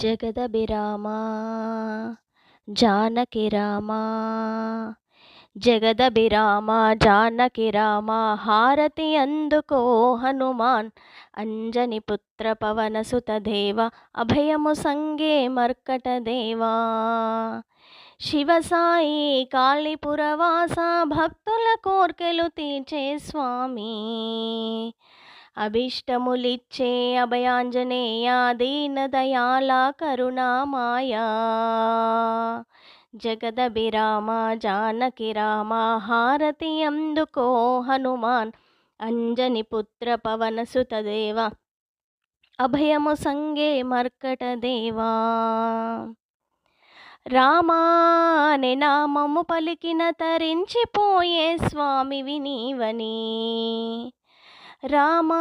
జగదభిరామ జానకి రామా జగదభిరామా జానకి రామా హారతి అందుకో హనుమాన్ అంజని పుత్ర పవన సుత దేవ అభయము సంగే మర్కట దేవా. శివ సాయి కాళీపురవాస భక్తుల కోర్కెలు తీర్చే స్వామి. అభీష్టములిచ్చే అభయాంజనేయ దీన దయాల కరుణామాయా. జగదభిరామ జానకి రామ హారతి అందుకో హనుమాన్. అంజని పుత్ర పవన దేవ అభయము సంగే మర్కట దేవా. రామా నామము పలికిన తరించిపోయే స్వామివి నీవని రామా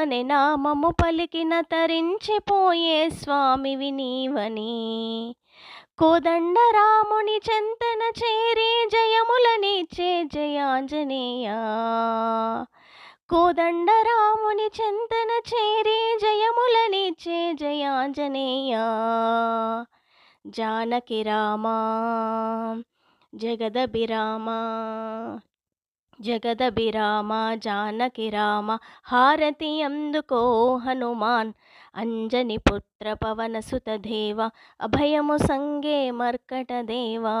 అనే నామము పలికిన తరించిపోయే స్వామివి నీవని. కోదండ రాముని చెంతన చేరి జయములనిచ్చే జయాంజనేయ. కోదండ రాముని చెంతన చేరి జయములనిచ్చే జయాంజనేయ. జానకి రామా జగదభిరామా జగదభిరామ జానకి రామ హారతి అందుకో హనుమాన్. అంజని పుత్ర పవన సుత దేవ అభయము సంగే మర్కట దేవా.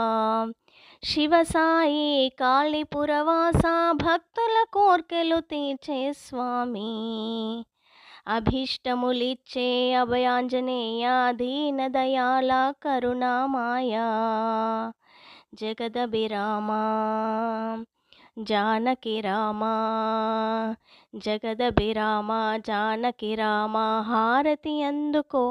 శివ సాయి కాళీపురవాస భక్తుల కోర్కెలు తీర్చే స్వామి. అభీష్టములిచ్చే అభయాంజనేయ దీన దయాల కరుణామాయా. జగదభిరామా జానకి రామా జగదభిరామ జానకి రామ హారతి అందుకో